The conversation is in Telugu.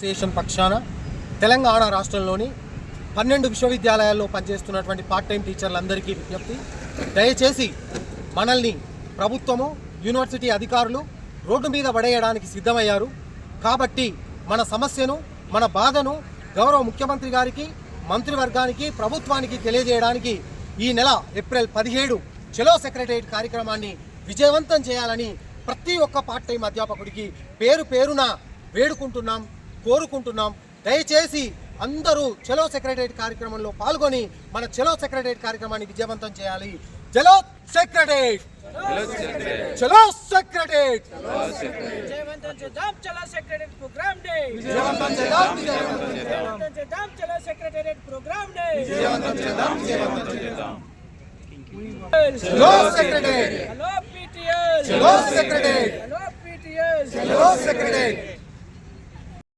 అసోసియేషన్ పక్షాన తెలంగాణ రాష్ట్రంలోని పన్నెండు విశ్వవిద్యాలయాల్లో పనిచేస్తున్నటువంటి పార్ట్ టైం టీచర్లందరికీ విజ్ఞప్తి. దయచేసి మనల్ని ప్రభుత్వము యూనివర్సిటీ అధికారులు రోడ్డు మీద పడేయడానికి సిద్ధమయ్యారు. కాబట్టి మన సమస్యను మన బాధను గౌరవ ముఖ్యమంత్రి గారికి మంత్రివర్గానికి ప్రభుత్వానికి తెలియజేయడానికి ఈ నెల ఏప్రిల్ పదిహేడు చెలో సెక్రటరియట్ కార్యక్రమాన్ని విజయవంతం చేయాలని ప్రతి ఒక్క పార్ట్ టైం అధ్యాపకుడికి పేరు పేరున వేడుకుంటున్నాం. కోరుకుంటున్నాం. దయచేసి అందరూ చలో సెక్రటరియట్ కార్యక్రమంలో పాల్గొని మన చలో సెక్రటరియట్ కార్యక్రమాన్ని విజయవంతం చేయాలి. చలో సెక్రటరియట్ చలో సెక్రటరియట్ విజయవంతం చేద్దాం చలో సెక్రటరీ ప్రోగ్రామ్ డే! విజయవంతం చేద్దాం విజయవంతం చేద్దాం! చలో సెక్రటరీ ప్రోగ్రామ్ డే! విజయవంతం చేద్దాం విజయవంతం చేద్దాం! చలో సెక్రటరియట్ హలో పీటీఎల్ చలో సెక్రటరియట్ హలో పీటీఎల్ చలో సెక్రటరియట్